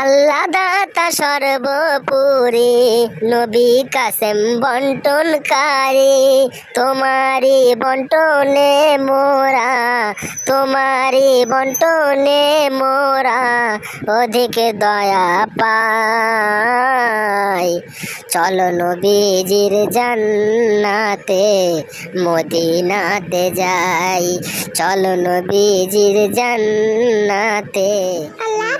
আল্লাহ দাতা সর্বপুরে, নবী কাসেম বন্টনকারী। তোমারি বন্টনে মোরা তোমারি বন্টনে মোরা, অধিক দয়া পাই। চলো নবীজির জান্নাতে, মদিনাতে যাই। চলো নবীজির জান্নাতে। আল্লাহ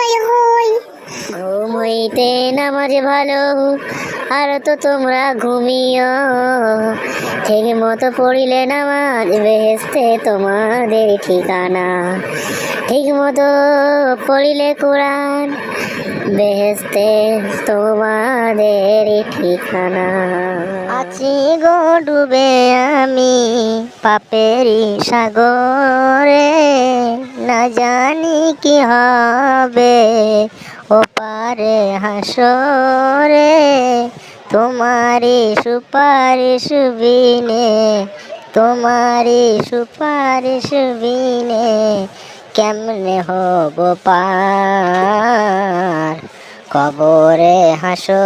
জবাই ঘুম হইতে নামাজ ভালো, আর তো তোমরা ঘুমিও। ঠিক মতো পড়িলে নামাজ বেহেস্তে তোমাদের ঠিকানা। ঠিক মতো পড়িলে কোরআন বেহেস্তে তোমাদের ঠিকানা। আছি গো ডুবে আমি পাপেরি সাগরে। না জানি কি হবে ওপারে হাসরে। তোমারি সুপারিশ বিনে তোমারি সুপারিশ বিনে, কেমনে হব পার? কবরে হাসো।